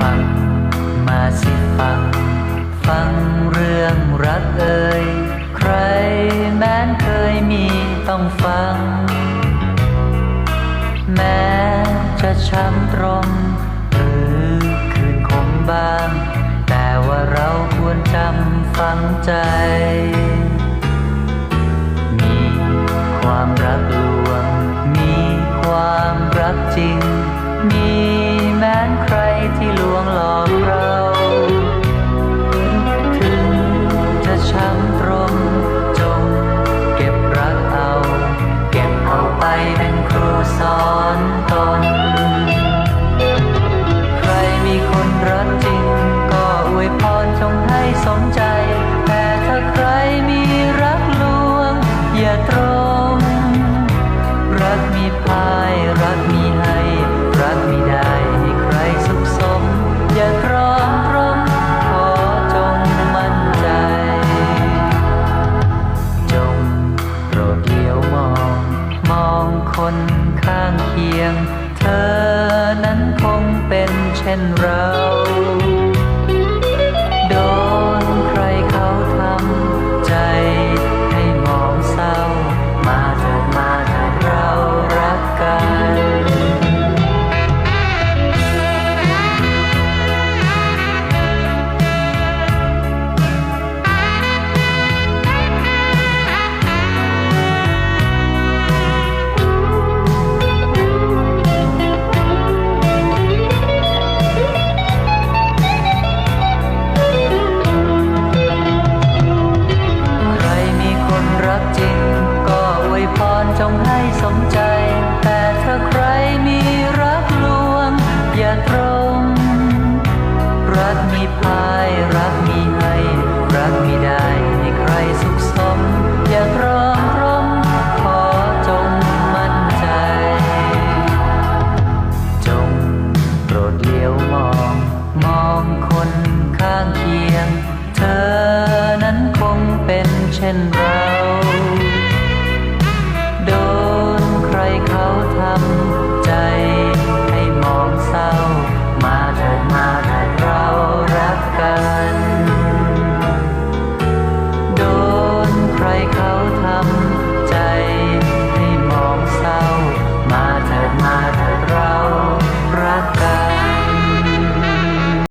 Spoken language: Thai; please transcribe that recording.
ฟัง มาสิฟัง ฟังเรื่องรักเอ่ยใครแม้นเคยมีต้องฟัง แม้จะช้ำตรงหรือคืนคมบ้าง แต่ว่าเราควรจำฟังใจ and roll. จงให้สมใจ แต่ถ้าใครมีรักลวง อย่าตรง รักมีพาย รักมีให้ รักมีได้ให้ใครสุขสม อย่าตรองรอมขอจงมั่นใจ จงโปรดเลี้ยวมอง มองคนข้างเคียง เธอนั้นคงเป็นเช่นไร